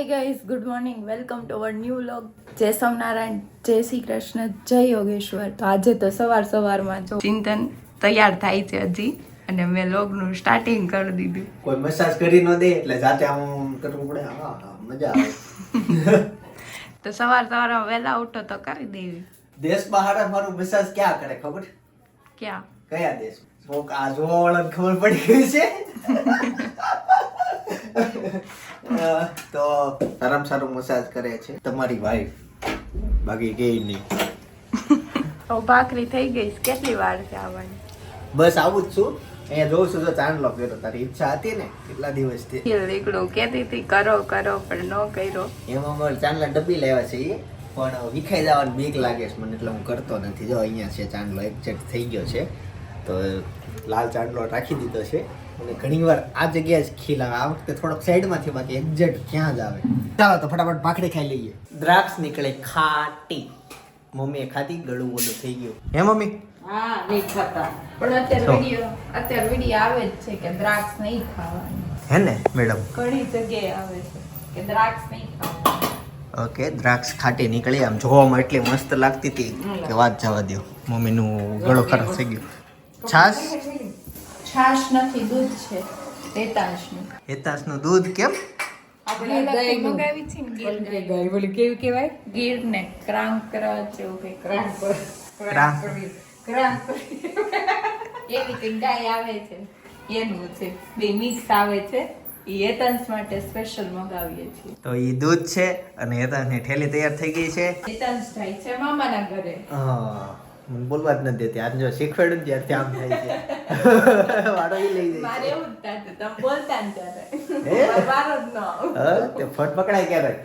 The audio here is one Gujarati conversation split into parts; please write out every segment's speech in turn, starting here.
Hi guys good morning welcome to our new vlog જય સોમનારાયણ જય શ્રી કૃષ્ણ જય યોગેશ્વર તો આજે તો સવાર સવારમાં જો ચિંતન તૈયાર થાય છે હજી અને મેં લોગનું સ્ટાર્ટિંગ કરી દીધું. કોઈ મસાજ કરી ન દે એટલે જાતે આમ કરવું પડે. હા મજા આવે. તો સવાર સવારમાં વહેલા ઉઠો તો કરી દેવી. દેશ બહાર મારું મસાજ ક્યાં કરે ખબર? ક્યાં? કયા દેશ? આ જોવા ખબર પડી ગઈ છે. તો સારામાં સારું મસાજ કરે છે. તમારી વાઈફ બાકી કે નહીં? તો ભાખરી થઈ ગઈ કેટલી વાર છે આવવાની? બસ આવું જ છું. અહીંયા જોઉં છું તો ચાંદલો કર્યો તારી ઈચ્છા હતી ને કેટલા દિવસથી? નીકળું કેતી હતી કરો કરો પણ ન કર્યો. એમાં મારે ચાંદલા ડબ્બી લેવા છે પણ વિખાઈ જવાની બીક લાગે છે મને એટલે હું કરતો નથી. જો અહીંયા છે ચાંદલો એક્ઝેક્ટ થઈ ગયો છે. તો લાલ ચાંદલો રાખી દીધો છે. અને ઘણીવાર આ જગ્યાએ જ ખીલ આવે. આ વખતે થોડોક સાઈડમાંથી બાકી એક્ઝેક્ટ ક્યાં જ આવે. ચાલો તો ફટાફટ ભાખરી ખાઈ લઈએ. દ્રાક્ષ નીકળે ખાટી. મમ્મીએ ખાધી ગળું ઓલું થઈ ગયું. હે મમ્મી? હા નહીં ખાતા. પણ અત્યારે તો. અત્યારે વીડિયો આવે જ છે કે દ્રાક્ષ નહીં ખાવાની. હે ને મેડમ? ઘણી જગ્યાએ આવે છે કે દ્રાક્ષ નહીં ખાવાની. ઓકે દ્રાક્ષ ખાટી નીકળી. આમ જોવામાં એટલી મસ્ત લાગતી હતી કે વાત જવા દો મમ્મીનું ગળો ખરાબ થઈ ગયું. છાશ? છાશ નથી દૂધ છે રેતાશનું હેતાશનું દૂધ કેમ? આપણે અલગથી મંગાવી છે ને ગીર ગાય. બોલી કેવી કહેવાય ક્રાંક. એવી ગાય આવે છે એનું છે બે મિક્સ આવે છે એ એતન્સ માટે સ્પેશિયલ મંગાવીએ છીએ. તો એ દૂધ છે અને હેતાશની ઠેલી તૈયાર થઈ ગઈ છે. એતન્સ થાય છે મામાના ઘરે. હા, મને બોલવા જ નથી દેતી. આજ જો શીખવાડ્યું ત્યારથી આમ થાય છે. વાળો ઈ લઈ મારે એવું જ તમે બોલતા ને ત્યારે. વારો જ ન આવે. છે હા, તે ફટ પકડાય ક્યારેક.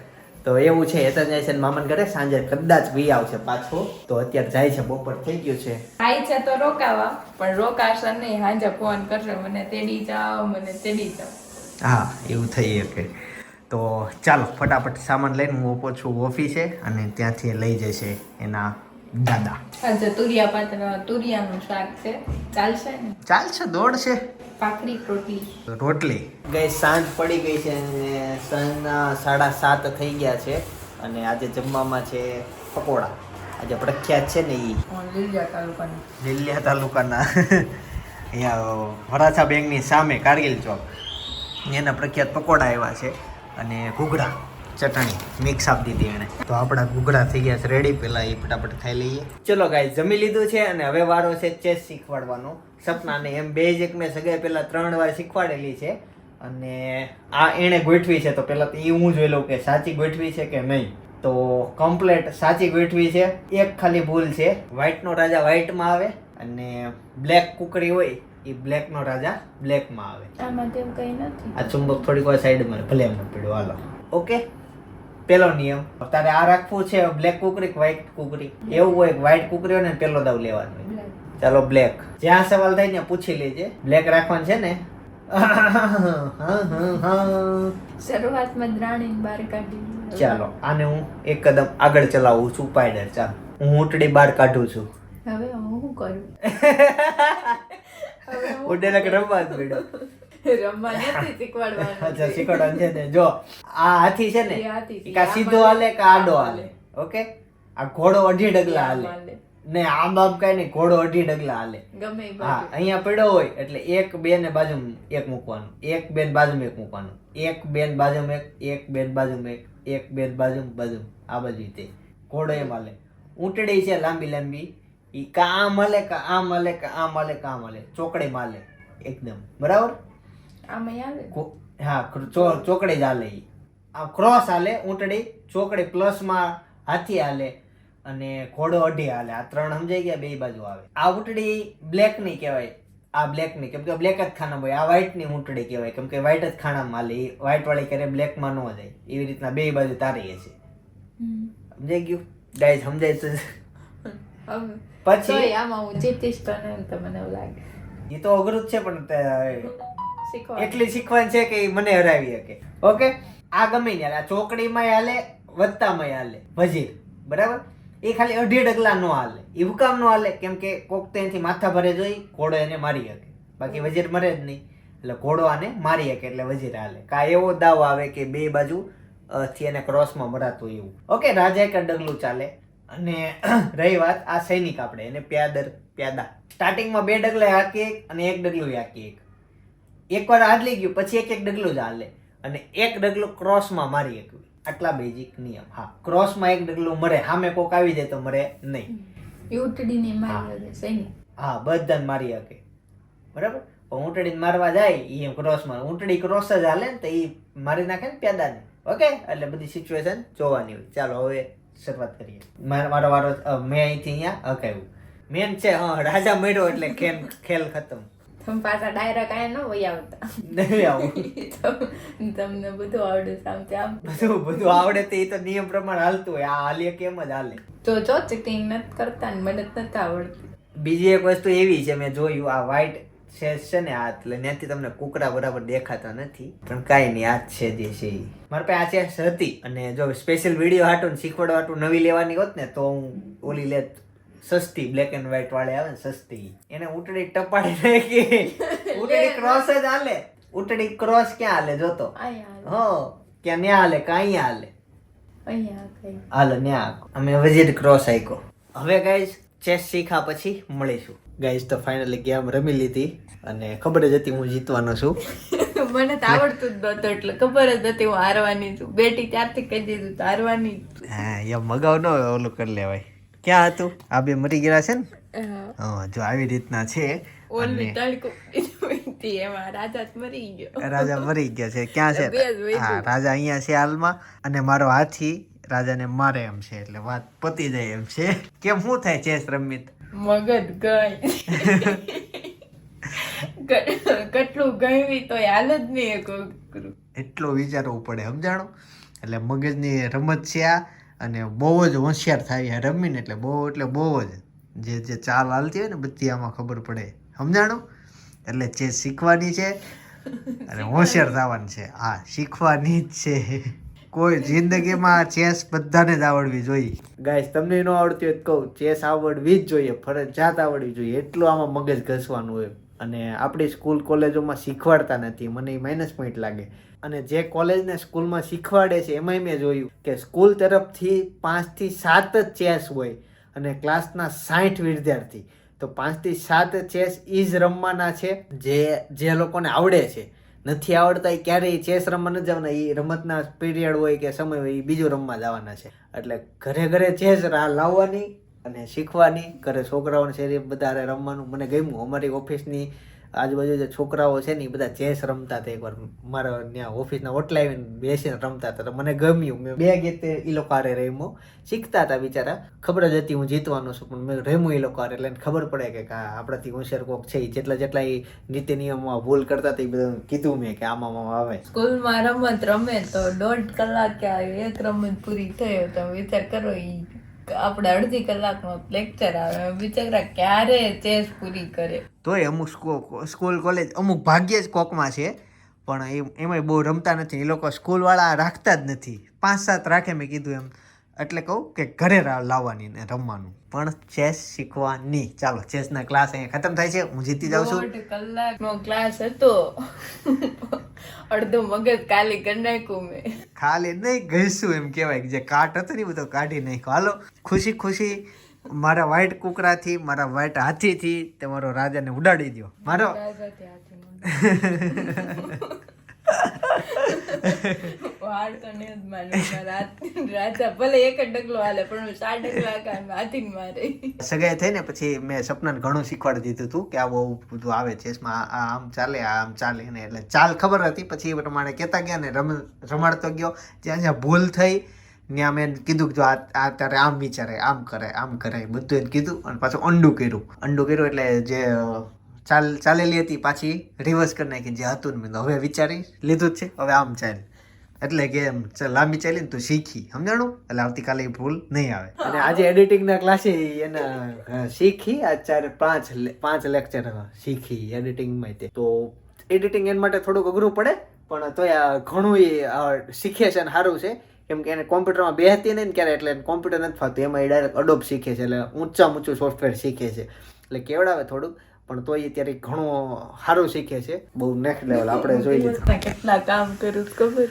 તો એવું છે હેતા જાય છે મામાને ઘરે સાંજે કદાચ વી આવશે પાછો. તો અત્યારે જાય છે બપોર થઈ ગયું છે. આઈ છે તો રોકાવા પણ રોકાશે નહીં સાંજે ફોન કરશે મને તેડી જાઓ મને તેડી જાઓ. હા એવું થઈ શકે. તો ચાલો ફટાફટ સામાન લઈને હું છું ઓફિસે અને ત્યાંથી લઈ જશે એના દાદા. આજે તુરિયા પાત્ર તુરિયાનું શાક છે. ચાલશે ને? ચાલશે દોડશે પાકડી રોટલી. રોટલી. ગઈ સાંજ પડી ગઈ છે અને સાંજના સાડા સાત થઈ ગયા છે અને આજે જમવામાં છે પકોડા. આજે પ્રખ્યાત છે ને એ લીલિયા તાલુકાના. લીલિયા તાલુકાના. અહીંયા વરાછા બેંકની સામે કારગિલ ચોક. એના પ્રખ્યાત પકોડા આવ્યા છે અને ઘૂઘરા. ચટણી મિક્સ આપી દીધી એણે. તો આપણા ઘૂઘરા થઈ ગયા છે રેડી પેલા એ ફટાફટ ખાઈ લઈએ. ચલો ગાય જમી લીધું છે અને હવે વારો છે ચેસ શીખવાડવાનો. સપનાને એમ બે જ એક મેં સગાઈ પેલા ત્રણ વાર શીખવાડેલી છે. અને આ એણે ગોઠવી છે તો પેલા તો એ હું જોઈ લઉં કે સાચી ગોઠવી છે કે નહીં. તો કમ્પ્લેટ સાચી ગોઠવી છે. એક ખાલી ભૂલ છે. વ્હાઈટનો રાજા વ્હાઈટમાં આવે અને બ્લેક કુકરી હોય એ બ્લેકનો રાજા બ્લેકમાં આવે. આમાં તેમ કઈ નથી. આ ચુંબક થોડીક વાર સાઈડમાં. ભલે એમને પડ્યો હાલો. ઓકે પેલો નિયમ. તારે આ રાખવું છે બ્લેક કુકરી કે વ્હાઈટ કુકરી? એવું હોય વ્હાઈટ કુકરી હોય ને પેલો દાવ લેવાનો હોય. ચાલો બ્લેક જ્યાં સવાલ થાય ત્યાં પૂછી લેજે. બ્લેક રાખવાનું છે ને? શરૂઆતમાં દ્રાણી બહાર કાઢી ચાલો આને હું એક કદમ આગળ ચલાવું છું પાયડર ચાલો. હું ઊંટડી બહાર કાઢું છું. હવે હું શું કરું? ઉડેલા રમવા જ અચ્છા શીખવાડવાનું છે ને. જો આ હાથી છે ને એ હાથી છે. ઈ કા સીધો હાલે કે આડો હાલે ઓકે? આ ઘોડો અઢી ડગલા હાલે. ને આમ આમ કઈ નહીં ઘોડો અઢી ડગલા હાલે. ગમે હા અહીંયા પડ્યો હોય એટલે એક બે ને બાજુ એક મૂકવાનું એક બેન બાજુમાં એક મૂકવાનું એક બેન બાજુમાં એક એક બેન બાજુમાં એક એક બેન બાજુ બાજુ આ બાજુ રીતે. ઘોડો એમ હાલે. ઊંટડી છે લાંબી લાંબી ઈ કા આમ હાલે કા આમ હાલે કા આમ હાલે કા આમ હાલે ચોકડી હાલે એકદમ. બરાબર? હા ચોકડી જ હાલે આ ક્રોસ હાલે ઊંટડી ચોકડી પ્લસમાં હાથી હાલે અને ઘોડો અઢી હાલે આ ત્રણ સમજાઈ ગયા બે બાજુ આવે. આ ઊંટડી બ્લેકની કહેવાય. આ બ્લેકની. કેમ કે બ્લેક જ ખાના હોય. આ વ્હાઈટની ઊંટડી કહેવાય. કેમ કે વ્હાઈટ જ ખાનામાં હાલે વ્હાઈટ વાળી ક્યારે બ્લેકમાં ન જાય. એવી રીતના બે બાજુ તારી છે. સમજાઈ ગયું? ગાય સમજાય તો પછી? આમાં હું જીતીશ તો તમને મને એવું લાગે. એ તો અઘરું જ છે પણ એટલી શીખવાની છે કે મને હરાવી શકે. ઓકે? આ ગમે ને આ ચોકડીમાં હાલે વધતામાં હાલે. વજીર બરાબર? એ ખાલી અઢી ડગલા નો હાલે. એ હુકામ નો હાલે. કેમ કે કોક તો માથા ભરે જોઈ ઘોડો એને મારી શકે. બાકી વજીર મરે જ નહીં. એટલે ઘોડો આને મારી શકે એટલે વજીર હાલે. કા એવો દાવ આવે કે બે બાજુ થી એને ક્રોસમાં મરાતું એવું. ઓકે, રાજા એક ડગલું ચાલે. અને રહી વાત આ સૈનિક આપણે, એને પ્યાદર, પ્યાદા. સ્ટાર્ટિંગમાં બે ડગલે હાકી એક અને એક ડગલું હાકી એક. એકવાર હાલી ગયું પછી એક એક ડગલું જ હાલે અને એક ડગલું ક્રોસમાં મારી શકવું આટલા બેઝિક નિયમ. હા ક્રોસમાં એક ડગલું મરે સામે કોક આવી જાય તો મરે નહીં. ઉઠડીને હા. મારી શકે હા બધાને મારી શકે. બરાબર? પણ ઊંટડીને મારવા જાય એ એમ ક્રોસમાં. ઊંટડી ક્રોસ જ હાલે ને તો એ મારી નાખે ને પેદાને ઓકે? એટલે બધી સિચ્યુએશન જોવાની હોય. ચાલો હવે શરૂઆત કરીએ. મારો વારો મેં અહીંથી અહીંયા હકાવ્યું મેન છે હા રાજા મળ્યો એટલે ખેલ ખેલ ખતમ. તમે પાછા ડાયરેક્ટ આયા ન વહી આવતા. નહીં આવું. તમને બધું આવડે સામતે આમ બધું બધું આવડે તે તો નિયમ પ્રમાણે હાલતું હોય. આ હાલીએ કેમ જ હાલે. તો જો ચીટિંગ નથી કરતા ને મને નથી આવડતી. બીજી એક વસ્તુ એવી છે મેં જોયું આ વ્હાઈટ શેષ છે ને આ એટલે ત્યાંથી તમને કુકડા બરાબર દેખાતા નથી. પણ કાંઈ નહીં આ છે જે છે. મારા પાસે આ શેષ હતી અને જો સ્પેશિયલ વીડિયો હાટું ને શીખવાડવા હાટું નવી લેવાની હોત ને તો હું ઓલી લેત સસ્તી બ્લેક એન્ડ વ્હાઈટ વાળી આવે ને સસ્તી. એને ઉટડી ટપાડી નાખી. ઉટડી ક્રોસ જ હાલે. ઉટડી ક્રોસ ક્યાં હાલે જોતો? હો ક્યાં ન્યા હાલે કાંઈ હાલે. હાલો ન્યા અમે વજીર ક્રોસ આઈકો હવે ગાઈઝ ચેસ શીખા પછી મળીશું. ગાઈઝ તો ફાઇનલી ગેમ રમી લીધી અને ખબર જ હતી હું જીતવાનો છું. મને તો આવડતું જ નતું એટલે ખબર જ હતી હું હારવાની છું. બેટી ત્યારથી કહી દીધું હારવાની હા યા મગાવ ન ઓલું કરી લેવાય. ક્યાં હતું? આ બે મરી ગયા છે ને? હા. જો આવી રીતના છે. રાજા મરી ગયો. છે. ક્યાં છે? હા રાજા અહીંયા છે હાલમાં. અને મારો હાથી રાજાને મારે એમ છે એટલે વાત પતી જાય એમ છે. કેમ શું થાય છે રમિત મગજ ગઈ. કેટલું ગણવી તો હાલ જ નહીં એટલું વિચારવું પડે સમજાણો? એટલે મગજની રમત છે આ. અને બહુ જ હોશિયાર થાય રમીને એટલે બહુ એટલે બહુ જ. જે જે ચાલ હાલતી હોય ને બધી આમાં ખબર પડે. સમજાણું? એટલે જે શીખવાની છે અને હોશિયાર થવાની છે. હા શીખવાની જ છે. કોઈ જિંદગીમાં ચેસ બધાને જ આવડવી જોઈએ. ગાઈસ તમને ન આવડતી હોય તો કહું ચેસ આવડવી જ જોઈએ ફરજિયાત આવડવી જોઈએ. એટલું આમાં મગજ ઘસવાનું હોય. અને આપણી સ્કૂલ કોલેજોમાં શીખવાડતા નથી, મને એ માઇનસ પોઈન્ટ લાગે. અને જે કોલેજને સ્કૂલમાં શીખવાડે છે, એમાંય મેં જોયું કે સ્કૂલ તરફથી પાંચથી સાત જ ચેસ હોય અને ક્લાસના સાઠ વિદ્યાર્થી. તો પાંચથી સાત ચેસ ઈ જ રમવાના છે, જે જે લોકોને આવડે છે. નથી આવડતા એ ક્યારેય ચેસ રમવા નથી જવાના એ રમતના પીરિયડ હોય કે સમય હોય એ બીજું રમવા જવાના છે. એટલે ઘરે ઘરે ચેસ લાવવાની અને શીખવાની ઘરે છોકરાઓને શેરી બધા રમવાનું મને ગમ્યું. અમારી ઓફિસની આજુબાજુ જે છોકરાઓ છે ને એ બધા ચેસ રમતા હતા એકવાર. મારા ત્યાં ઓફિસના ઓટલા આવીને બેસીને રમતા હતા. તો મને ગમ્યું. મેં બે ગીતે એ લોકો હારે રમ્યો. શીખતા હતા બિચારા. ખબર જ હતી હું જીતવાનો છું, પણ મેં રમ્યું એ લોકો હારે. એટલે ખબર પડે કે આપણાથી હોશિયાર કોક છે. જેટલા જેટલા એ નીતિ નિયમમાં ભૂલ કરતા હતા એ બધું કીધું મેં કે આમાં આવે. સ્કૂલમાં રમત રમે તો દોઢ કલાક કે એક રમત પૂરી થઈ તો વિચાર કરો ઈ આપણે અડધી કલાકનો લેક્ચર આવે, બિચારા ક્યારે ચેસ પૂરી કરે? તોય અમુક સ્કૂલ કોલેજ અમુક ભાગ્યે જ કોકમાં છે, પણ એમાંય બહુ રમતા નથી. એ લોકો સ્કૂલવાળા રાખતા જ નથી. પાંચ સાત રાખે મેં કીધું એમ. એટલે કહું કે ઘરે લાવવાની ને રમવાનું. પણ ચેસ શીખવાની. ચાલો ચેસના ક્લાસ અહીંયા ખતમ થાય છે. હું જીતી જાઉં છું. કલાકનો ક્લાસ હતો. અડધો મગજ ખાલી કરી નાખ્યું મેં. ખાલી નહીં ઘસું એમ કહેવાય કે જે કાટ હતો ને બધો કાઢી નાખ્યો. હાલો ખુશી ખુશી. મારા વ્હાઈટ કુકરાથી મારા વ્હાઈટ હાથીથી તમારો રાજાને ઉડાડી દો મારો. સગાઈ થઈ ને પછી મેં સપનાને ઘણું શીખવાડી દીધું હતું કે આ બહુ બધું આવે આ આમ ચાલે આમ ચાલે ને એટલે ચાલ ખબર હતી. પછી એ પ્રમાણે કહેતા ગયા ને રમ રમાડતો ગયો. જ્યાં જ્યાં ભૂલ થઈ, ત્યાં મેં કીધું કે જો આ અત્યારે આમ વિચારે, આમ કરે આમ કરે બધું એને કીધું અને પાછું અંડું કર્યું. અંડું કર્યું એટલે જે ચાલ, ચાલેલી હતી પાછી રિવર્સ કરી નાખી જે હતું મેં હવે વિચારી લીધું જ છે. હવે આમ ચાલ. એટલે કે એમ લાંબી ચાલી ને તું શીખી. સમજાણું? એટલે આવતીકાલે ભૂલ નહીં આવે. અને આજે એડિટિંગના ક્લાસે એના શીખી. આ ચાર પાંચ પાંચ લેક્ચર શીખી એડિટિંગમાં તે. તો એડિટિંગ એના માટે થોડુંક અઘરું પડે, પણ તોય ઘણું શીખે છે અને સારું છે. કેમ કે એને કોમ્પ્યુટરમાં બેહતી નહીં ને ક્યારે, એટલે કોમ્પ્યુટર નથી ફાવતું. એમાં એ ડાયરેક્ટ અડોપ શીખે છે. એટલે ઊંચામાં ઊંચું સોફ્ટવેર શીખે છે. એટલે કેવડાવે થોડુંક. પણ તોય અત્યારે ઘણો સારું શીખે છે. બહુ નેક્સ્ટ લેવલ આપણે જોઈ લીધું કેટલા કામ કરું છું ખબર?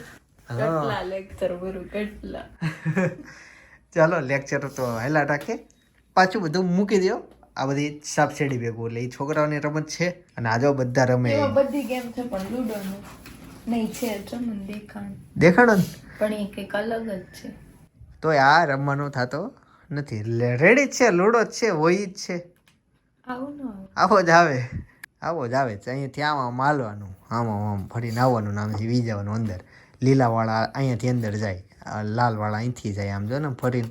કેટલા લેક્ચર ભરું કેટલા? ચાલો લેક્ચર તો હેલા રાખે. પાછું બધું મૂકી દો આ બધી સબસિડી ભેગું એટલે એ છોકરાઓની રમત છે અને આજો બધા રમે. બધી ગેમ છે પણ લૂડો નહીં છે ચમન દેખાણ. દેખાણ પણ એ કંઈક અલગ જ છે. તોય આ રમવાનો થતો નથી. રેડી જ છે લૂડો જ છે હોય જ છે. આવું જ આવે. આવો જ આવે. અહીંયાથી આમ માલવાનું આમાં આમ ફરીને આવવાનું નામ છે જવાનું અંદર. લીલાવાળા અહીંયાથી અંદર જાય. લાલવાળા અહીંથી જાય આમ જો ને ફરીને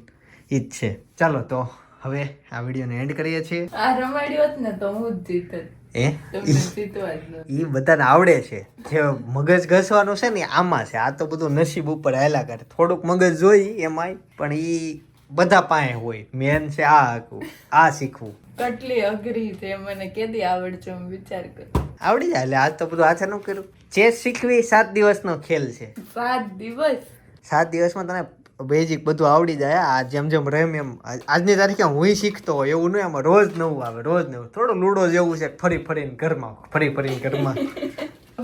એ જ છે. ચાલો તો હવે આ વિડીયોને એન્ડ કરીએ છીએ. આ રમાડ્યો જ ને તો હું જ જીતત એ બધાને આવડે છે. જે મગજ ઘસવાનું છે ને આમાં છે. આ તો બધું નસીબ ઉપર હાલ્યા કરે. થોડુંક મગજ જોઈ એમાંય પણ એ બધા પાસે હોય. મેન છે આ હતું. આ શીખવું. કેટલી અઘરી છે મને કેદી આવડશે હું વિચાર કર. આવડી જાય એટલે આજ તો બધું આછા ન કર્યું. ચેસ શીખવી સાત દિવસનો ખેલ છે. સાત દિવસ? સાત દિવસમાં તને બેઝિક બધું આવડી જાય આ જેમ જેમ રેમ એમ. આજ- આજની તારીખે હું શીખતો હોય એવું નહીં આમાં રોજ નવું આવે રોજ નવું. થોડું લૂડો જેવું છે ફરી ફરીને ઘરમાં ફરી ફરીને ઘરમાં.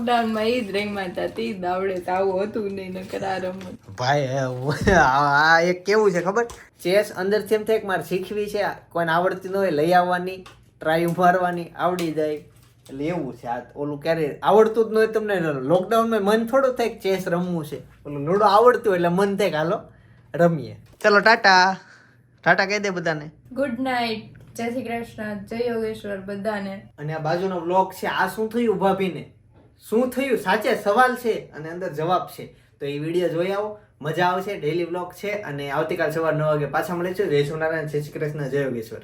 લોકડાઉનમાં એ જ રમ્યા હતા તે આવડે છે આવું હતું નહીં નકર આ રમત. ભાઈ આ એક કેવું છે ખબર? ચેસ અંદરથી એમ થાય કે મારે શીખવી છે કોઈને આવડતી ન હોય લઈ આવવાની ટ્રાય ઉભારવાની આવડી જાય. એટલે એવું છે આ ઓલું ક્યારે આવડતું જ ન હોય તમને લોકડાઉનમાં મન થોડું થાય કે ચેસ રમવું છે. ઓલું લૂડો આવડતું એટલે મન થાય કે હાલો રમીએ. ચલો ટાટા. ટાટા કહી દે બધાને. ગુડ નાઇટ જય શ્રી કૃષ્ણ. જય યોગેશ્વર બધાને. અને આ બાજુનો બ્લોગ છે આ શું થયું ભાભીને? શું થયું? સાચે સવાલ છે અને અંદર જવાબ છે. તો એ વીડિયો જોઈ આવો. મજા આવશે. ડેલી બ્લોગ છે અને આવતીકાલ સવાર નવ વાગે પાછા મળીશું. જય સોનારાયણ જય શ્રી કૃષ્ણ. જય યોગેશ્વર.